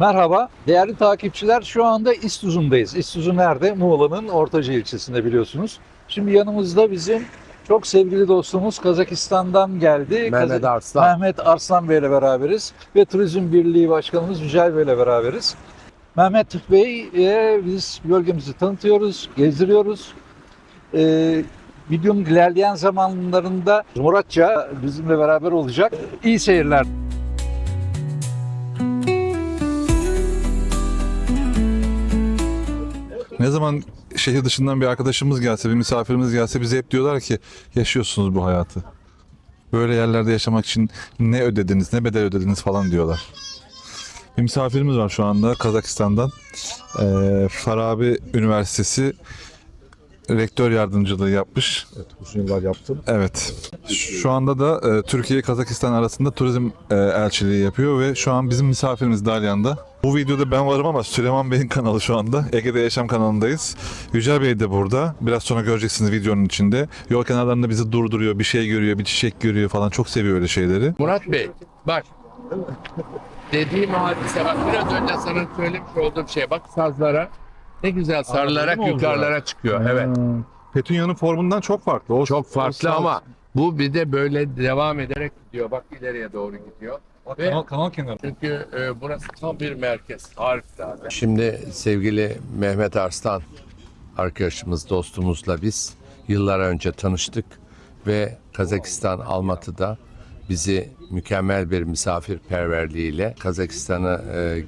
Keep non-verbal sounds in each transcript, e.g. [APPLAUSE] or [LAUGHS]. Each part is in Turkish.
Merhaba değerli takipçiler şu anda İstuzun'dayız. İstuzun nerede? Muğla'nın Ortaca ilçesinde biliyorsunuz. Şimdi yanımızda bizim çok sevgili dostumuz Kazakistan'dan geldi. Mehmet Arslan. Mehmet Arslan Bey ile beraberiz ve Turizm Birliği Başkanımız Yücel Bey ile beraberiz. Mehmet Bey e, biz bölgemizi tanıtıyoruz, gezdiriyoruz. E, videonun ilerleyen zamanlarında Muratça bizimle beraber olacak. İyi seyirler. Ne zaman şehir dışından bir arkadaşımız gelse, bir misafirimiz gelse bize hep diyorlar ki yaşıyorsunuz bu hayatı. Böyle yerlerde yaşamak için ne ödediniz, ne bedel ödediniz falan diyorlar. Bir misafirimiz var şu anda Kazakistan'dan. Ee, Farabi Üniversitesi rektör yardımcılığı yapmış. Evet, uzun yıllar yaptım. Evet. Şu anda da e, Türkiye Kazakistan arasında turizm e, elçiliği yapıyor ve şu an bizim misafirimiz Dalyan'da. Bu videoda ben varım ama Süleyman Bey'in kanalı şu anda. Ege'de Yaşam kanalındayız. Yücel Bey de burada. Biraz sonra göreceksiniz videonun içinde. Yol kenarlarında bizi durduruyor, bir şey görüyor, bir çiçek görüyor falan. Çok seviyor öyle şeyleri. Murat Bey bak dediğim hadise bak biraz önce sana söylemiş olduğum şey bak sazlara ne güzel sarılarak oldu yukarılara çıkıyor. Evet. Petunya'nın formundan çok farklı. O, Çok o farklı saz- ama bu bir de böyle devam ederek gidiyor. Bak ileriye doğru gidiyor. Bak, Ve- kanal, kanal kenarı. Çünkü e, burası tam bir merkez. Harikulade. Şimdi sevgili Mehmet Arslan arkadaşımız, dostumuzla biz yıllar önce tanıştık ve Kazakistan Almatı'da bizi mükemmel bir misafirperverliğiyle Kazakistan'ı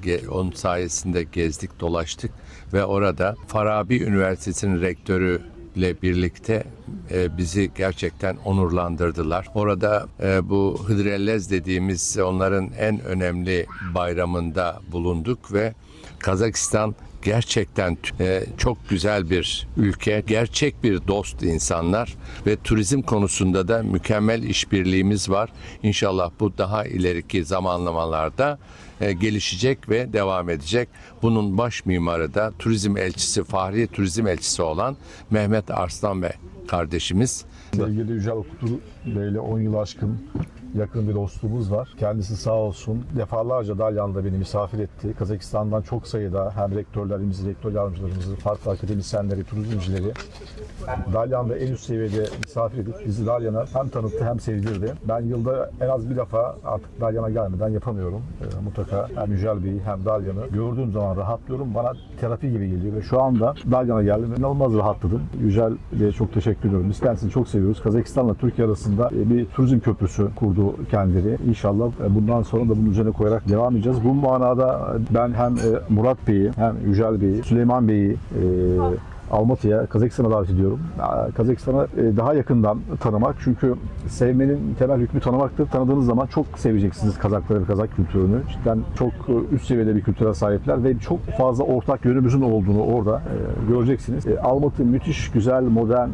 e, onun sayesinde gezdik, dolaştık ve orada Farabi Üniversitesi'nin rektörü ile birlikte e, bizi gerçekten onurlandırdılar. Orada e, bu Hıdrellez dediğimiz onların en önemli bayramında bulunduk ve Kazakistan gerçekten e, çok güzel bir ülke, gerçek bir dost insanlar ve turizm konusunda da mükemmel işbirliğimiz var. İnşallah bu daha ileriki zamanlamalarda e, gelişecek ve devam edecek. Bunun baş mimarı da turizm elçisi, Fahri Turizm Elçisi olan Mehmet Arslan Bey kardeşimiz. Sevgili Yücel Okutur Bey'le 10 yıl aşkın yakın bir dostluğumuz var. Kendisi sağ olsun defalarca Dalyan'da beni misafir etti. Kazakistan'dan çok sayıda hem rektörlerimizi, rektör yardımcılarımızı, farklı akademisyenleri, turizmcileri Dalyan'da en üst seviyede misafir edip bizi Dalyan'a hem tanıttı hem sevdirdi. Ben yılda en az bir defa artık Dalyan'a gelmeden yapamıyorum. Ee, mutlaka hem Yücel Bey'i hem Dalyan'ı gördüğüm zaman rahatlıyorum. Bana terapi gibi geliyor ve şu anda Dalyan'a geldim. İnanılmaz rahatladım. Yücel Bey'e çok teşekkür ediyorum. Biz kendisini çok seviyoruz. Kazakistan'la Türkiye arasında e, bir turizm köprüsü kurdu kendileri. İnşallah e, bundan sonra da bunun üzerine koyarak devam edeceğiz. Bu manada ben hem e, Murat Bey'i hem Yücel Bey'i, Süleyman Bey'i e, Almatı'ya, Kazakistan'a davet ediyorum. Aa, Kazakistan'ı e, daha yakından tanımak. Çünkü sevmenin temel hükmü tanımaktır. Tanıdığınız zaman çok seveceksiniz Kazakları ve Kazak kültürünü. Cidden çok e, üst seviyede bir kültüre sahipler ve çok fazla ortak yönümüzün olduğunu orada e, göreceksiniz. Almatı müthiş, güzel, modern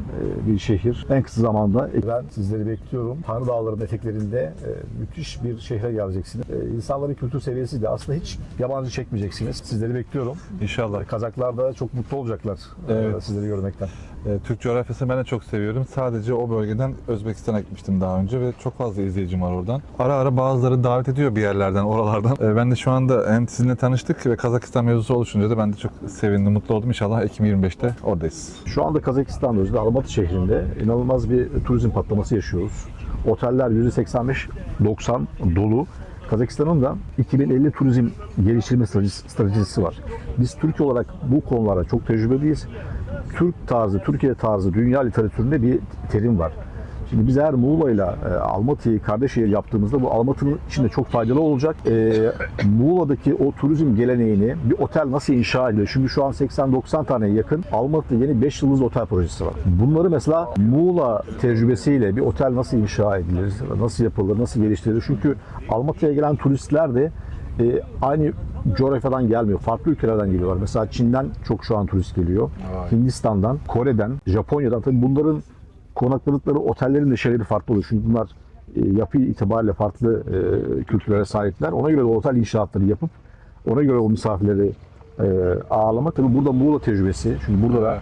bir şehir. En kısa zamanda ben sizleri bekliyorum. Tanrı Dağları'nın eteklerinde müthiş bir şehre geleceksiniz. İnsanların kültür seviyesi de aslında hiç yabancı çekmeyeceksiniz. Sizleri bekliyorum. İnşallah. Kazaklar da çok mutlu olacaklar e, Evet. sizleri görmekten. E, Türk coğrafyasını ben de çok seviyorum. Sadece o bölgeden Özbekistan'a gitmiştim daha önce ve çok fazla izleyicim var oradan. Ara ara bazıları davet ediyor bir yerlerden, oralardan. E, ben de şu anda hem sizinle tanıştık ve Kazakistan mevzusu oluşunca da ben de çok sevindim, mutlu oldum. İnşallah Ekim 25'te oradayız. Şu anda Kazakistan'da özellikle Almatı şehrinde inanılmaz bir turizm patlaması yaşıyoruz. Oteller %85-90 dolu. Kazakistan'ın da 2050 turizm geliştirme stratejisi var. Biz Türkiye olarak bu konulara çok tecrübeliyiz. Türk tarzı, Türkiye tarzı dünya literatüründe bir terim var. Şimdi biz eğer Muğla'yla e, Almatı'yı kardeş şehir yaptığımızda bu Almatı'nın içinde çok faydalı olacak. E, Muğla'daki o turizm geleneğini bir otel nasıl inşa edilir? Çünkü şu an 80-90 tane yakın Almatı'da yeni 5 yıldızlı otel projesi var. Bunları mesela Muğla tecrübesiyle bir otel nasıl inşa edilir? Nasıl yapılır? Nasıl geliştirilir? Çünkü Almatı'ya gelen turistler de e, aynı coğrafyadan gelmiyor. Farklı ülkelerden geliyorlar. Mesela Çin'den çok şu an turist geliyor. Hindistan'dan, Kore'den, Japonya'dan. Tabii bunların konakladıkları otellerin de şeyleri farklı oluyor. Çünkü bunlar e, yapı itibariyle farklı e, kültürlere sahipler. Ona göre de otel inşaatları yapıp ona göre o misafirleri e, ağırlamak. Tabii burada Muğla tecrübesi. Çünkü burada da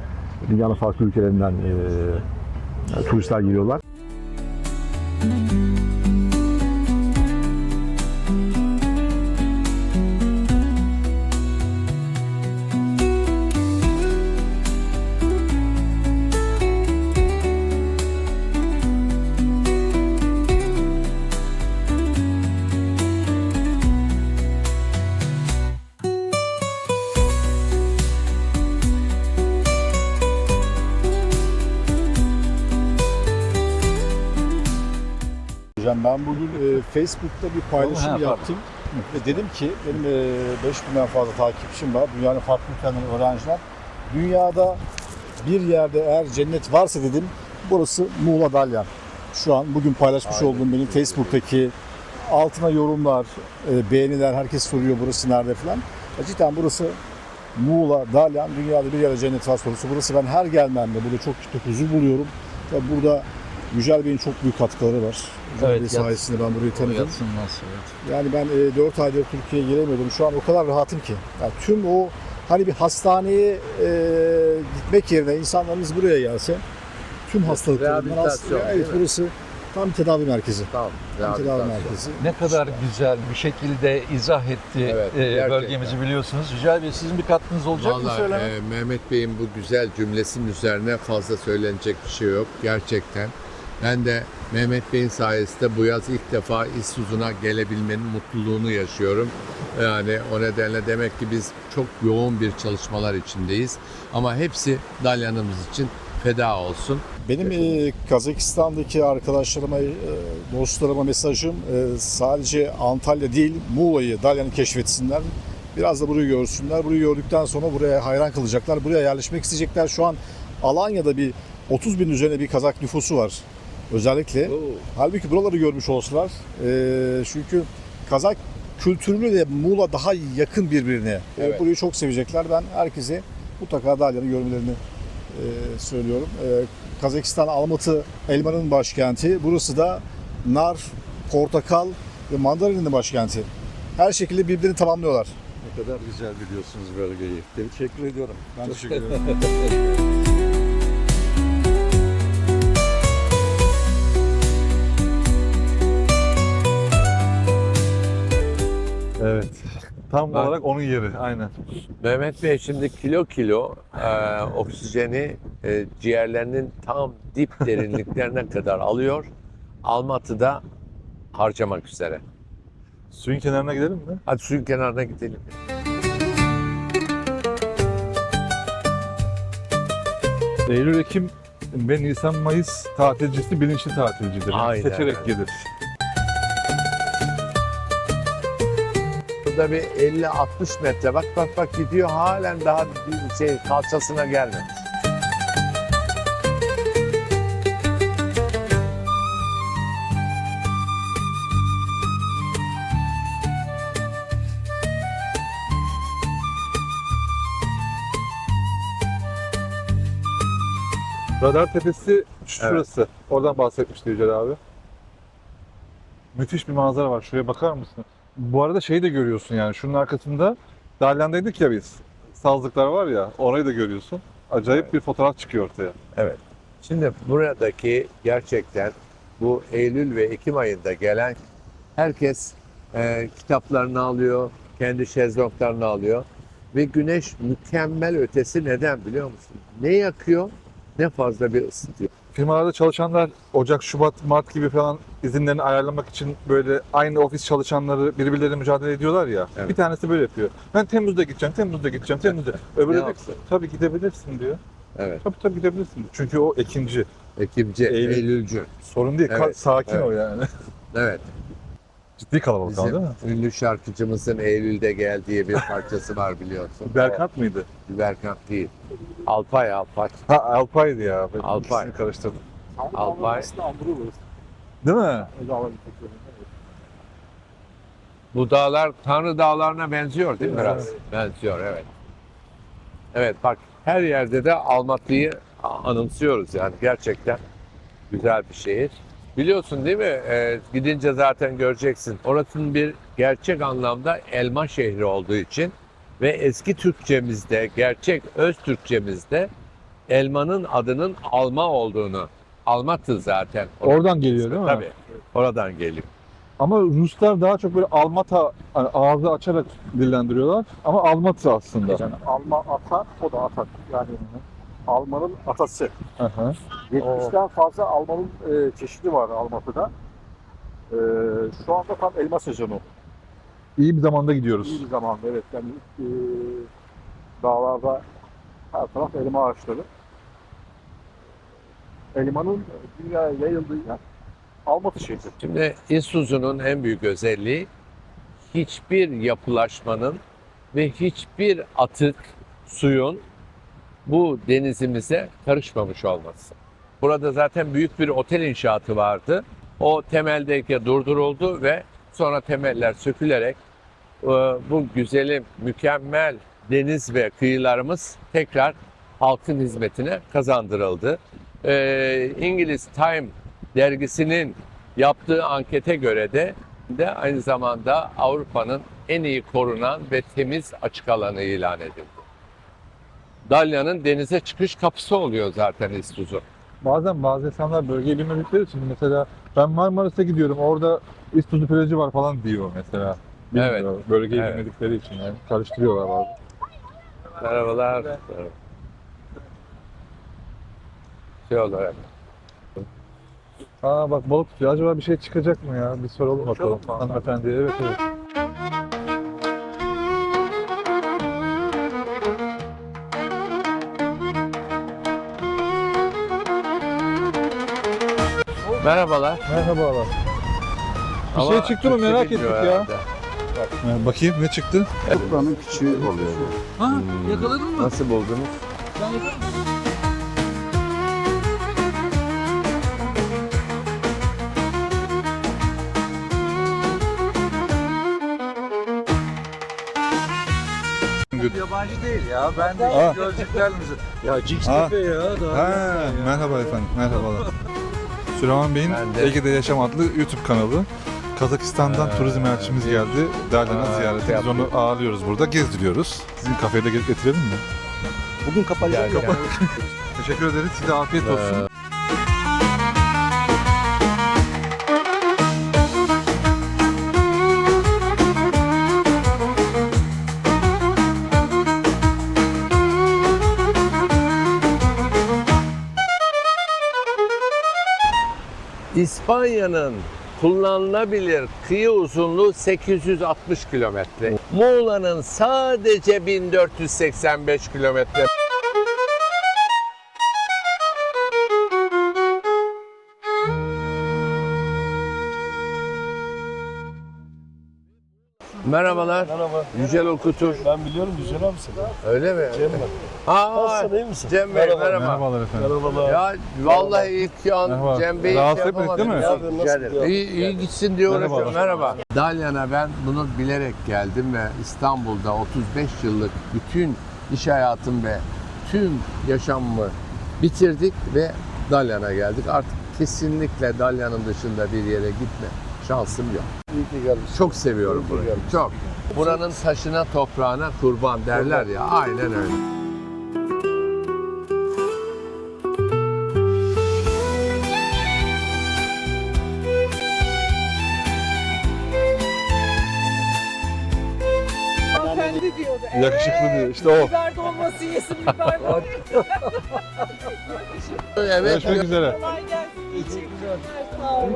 dünyanın farklı ülkelerinden e, turistler geliyorlar. hocam. Facebook'ta bir paylaşım ha, yaptım. Ve dedim ki benim e, 5000'den fazla takipçim var. Dünyanın farklı ülkelerinden öğrenciler. Dünyada bir yerde eğer cennet varsa dedim burası Muğla Dalyan. Şu an bugün paylaşmış Aynen. olduğum benim Facebook'taki altına yorumlar, e, beğeniler, herkes soruyor burası nerede falan. Ya Cidden burası Muğla, Dalyan, dünyada bir yere cennet var sorusu. Burası ben her gelmemde burada çok çok huzur buluyorum. Tabii burada Yücel Bey'in çok büyük katkıları var. Yücel Evet, Bey yat- sayesinde ben burayı tanıdım. Yatsınmaz evet. Yani ben e, 4 aydır Türkiye'ye gelemiyordum. Şu an o kadar rahatım ki. Yani tüm o hani bir hastaneye e, gitmek yerine insanlarımız buraya gelse tüm hastalıklarından aslında evet burası tam tedavi merkezi. Tamam. Tam tedavi merkezi. Ne kadar güzel bir şekilde izah etti Evet, e, gerçekten. bölgemizi biliyorsunuz. Yücel Bey sizin bir katkınız olacak mı Vallahi söyleme? e, Mehmet Bey'in bu güzel cümlesinin üzerine fazla söylenecek bir şey yok gerçekten. Ben de Mehmet Bey'in sayesinde bu yaz ilk defa İSUZU'na gelebilmenin mutluluğunu yaşıyorum. Yani o nedenle demek ki biz çok yoğun bir çalışmalar içindeyiz. Ama hepsi Dalyan'ımız için feda olsun. Benim e, Kazakistan'daki arkadaşlarıma, e, dostlarıma mesajım e, sadece Antalya değil Muğla'yı, Dalyan'ı keşfetsinler. Biraz da burayı görsünler. Burayı gördükten sonra buraya hayran kalacaklar. Buraya yerleşmek isteyecekler. Şu an Alanya'da bir 30 bin üzerine bir Kazak nüfusu var. Özellikle. Halbuki buraları görmüş olsalar. e, çünkü Kazak kültürlü de Muğla daha yakın birbirine. Evet. Burayı çok sevecekler. Ben herkese mutlaka Dalyan'ı görmelerini e, söylüyorum. E, Kazakistan Almatı elmanın başkenti. Burası da nar, portakal ve mandalinin başkenti. Her şekilde birbirini tamamlıyorlar. Ne kadar güzel biliyorsunuz bölgeyi. Teşekkür ediyorum. Ben teşekkür ederim. [LAUGHS] Evet. Tam Ben- olarak onun yeri. Aynen. Mehmet Bey şimdi kilo kilo e, oksijeni e, ciğerlerinin tam dip [LAUGHS] derinliklerine kadar alıyor. Almatı'da harcamak üzere. Suyun kenarına gidelim mi? Hadi suyun kenarına gidelim. Eylül, Ekim ve Nisan, Mayıs tatilcisi bilinçli tatilcidir. Aynen Seçerek gelir. Burada bir 50-60 metre bak bak bak gidiyor halen daha bir şey kalçasına gelmemiş. Radar tepesi şurası. Oradan bahsetmişti Yücel abi. Müthiş bir manzara var. Şuraya bakar mısın? Bu arada şeyi de görüyorsun yani. Şunun arkasında Dalyan'daydık ya biz. Sazlıklar var ya. Orayı da görüyorsun. Acayip Evet. bir fotoğraf çıkıyor ortaya. Şimdi buradaki gerçekten bu Eylül ve Ekim ayında gelen herkes e, kitaplarını alıyor, kendi şezlonglarını alıyor ve güneş mükemmel ötesi neden biliyor musun? Ne yakıyor ne fazla bir ısıtıyor. Firmalarda çalışanlar Ocak, Şubat, Mart gibi falan izinlerini ayarlamak için böyle aynı ofis çalışanları birbirleriyle mücadele ediyorlar ya. Evet. Bir tanesi böyle yapıyor. Ben Temmuz'da gideceğim, Temmuz'da gideceğim, Temmuz'da. Öbürü yapsın? tabii gidebilirsin diyor. Evet. Tabii tabii gidebilirsin. Çünkü o ekinci. Ekimci, Eylül. Eylülcü. Sorun değil. ka- Evet, sakin evet. o yani. [LAUGHS] Evet. Ciddi kalabalık Bizim değil mi? ünlü şarkıcımızın Eylül'de geldiği bir parçası var biliyorsun. Berkant mıydı? Berkant değil. Alpay Alpay. Ha Alpay'dı ya. Ben Alpay. ikisini karıştırdım. Alpay. Değil mi? Bu dağlar Tanrı dağlarına benziyor değil mi biraz? Benziyor evet. Evet bak her yerde de Almatı'yı anımsıyoruz yani gerçekten güzel bir şehir. Biliyorsun değil mi? Ee, gidince zaten göreceksin. Orasının bir gerçek anlamda elma şehri olduğu için ve eski Türkçemizde, gerçek öz Türkçemizde elmanın adının alma olduğunu. Almatı zaten. Oradan geliyor değil mi? Tabii. Oradan geliyor. Ama Ruslar daha çok böyle Almata hani ağzı açarak dillendiriyorlar. Ama Almatı aslında. Yani Alma ata, o da atak. Yani Almanın atası. Hı hı. 70'ten fazla Almanın e, çeşidi var Almatı'da. E, şu anda tam elma sezonu. İyi bir zamanda gidiyoruz. İyi bir zamanda evet. Yani e, dağlarda her taraf elma ağaçları. Elmanın dünyaya yayıldığı yer Almatı şehri. Şimdi İstuzu'nun en büyük özelliği hiçbir yapılaşmanın ve hiçbir atık suyun bu denizimize karışmamış olması. Burada zaten büyük bir otel inşaatı vardı. O temeldeki durduruldu ve sonra temeller sökülerek e, bu güzelim, mükemmel deniz ve kıyılarımız tekrar halkın hizmetine kazandırıldı. E, İngiliz Time dergisinin yaptığı ankete göre de de aynı zamanda Avrupa'nın en iyi korunan ve temiz açık alanı ilan edildi. Dalyan'ın denize çıkış kapısı oluyor zaten İstuzu. Bazen bazı insanlar bölgeyi bilmedikleri için mesela ben Marmaris'e gidiyorum orada İstuzu plajı var falan diyor mesela. Bilmiyor, Bölgeyi Evet. bilmedikleri için yani karıştırıyorlar bazen. Merhabalar. Şey olarak. Aa bak balık tutuyor. Acaba bir şey çıkacak mı ya? Bir soralım bakalım. Mı? Hanımefendiye. Evet evet. Merhabalar. Merhabalar. Bir Ama şey çıktı mı Türkçe merak ettik bilmiyor ya. herhalde. Ha, Bakayım ne çıktı? Buranın küçüğü oluyor. Ha yakaladın mı? Nasıl buldunuz? Sen yakaladın mı? Yabancı değil ya. Ben de Aa. gözlüklerimizi. Ya Cix Aa. Tepe ya. Daha Ha, merhaba efendim. Merhabalar. [LAUGHS] Süleyman Bey'in Ben de- Ege'de Yaşam adlı YouTube kanalı. Kazakistan'dan Ee, turizm elçimiz geldi. Dalyan'a Aa, ziyarete. Biz onu ağırlıyoruz burada. Gezdiriyoruz. Sizin kafeye de gelip getirelim mi? Bugün kapatacağım. Gel, gel. Teşekkür ederiz. Size afiyet olsun. İspanya'nın kullanılabilir kıyı uzunluğu 860 kilometre. Muğla'nın sadece 1485 kilometre. Merhabalar. Merhaba. Yücel Okutur. Ben biliyorum Yücel abi seni. Öyle mi? Cem ben. Ha, Nasılsın iyi misin? Cem Bey merhaba. Merhabalar efendim. Merhabalar. Ya vallahi ilk an Merhaba. Cem Bey'i Rahatsız şey etmedik yapamadım. değil mi? ya. Nasıl Rica ederim. İyi, iyi gitsin diye uğraşıyorum. Merhabalar. Merhaba. Dalyan'a ben bunu bilerek geldim ve İstanbul'da 35 yıllık bütün iş hayatım ve tüm yaşamımı bitirdik ve Dalyan'a geldik. Artık kesinlikle Dalyan'ın dışında bir yere gitme şansım yok. İyi ki gelmişsin. Çok seviyorum İyi ki burayı. gelmişsin. Çok. Buranın taşına toprağına kurban derler ya. Aynen öyle. Hanımefendi diyordu. [LAUGHS] Yakışıklı diyor. İşte o. Biber dolması yesin biber dolması. [LAUGHS] Evet. Görüşmek üzere. Kolay gelsin. Teşekkürler. Sağ olun.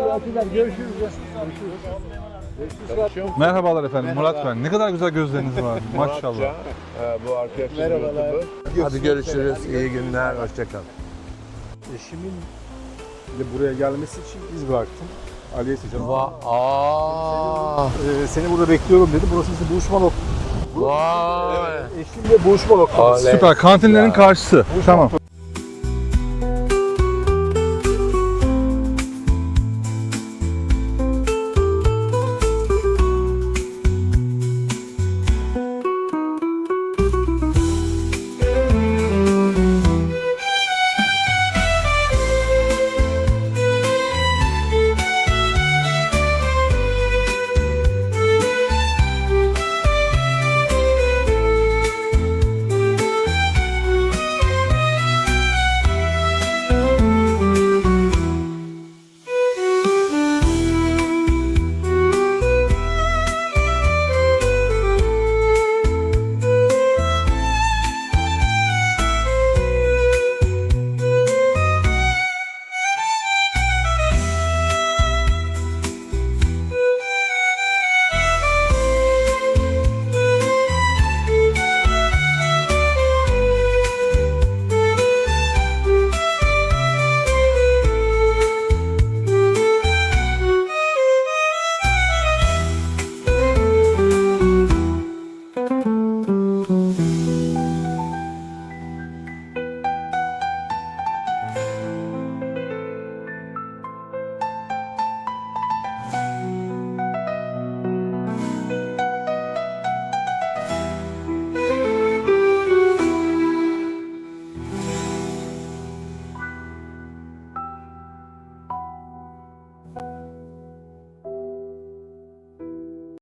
Merhabalar efendim. Murat ben. Ne kadar güzel gözleriniz var. [LAUGHS] Maşallah. Ee, bu arkadaşlar YouTube'u. Hadi görüşürüz. İyi günler. Hoşçakalın. Eşimin de buraya gelmesi için iz bıraktım. Ali'ye seçeceğim. Va Aa, Ee, seni burada bekliyorum dedi. Burası bizim buluşma noktası. vay. Eşimle buluşma noktamız. Oley. Süper. Kantinlerin Ya. karşısı. Tamam.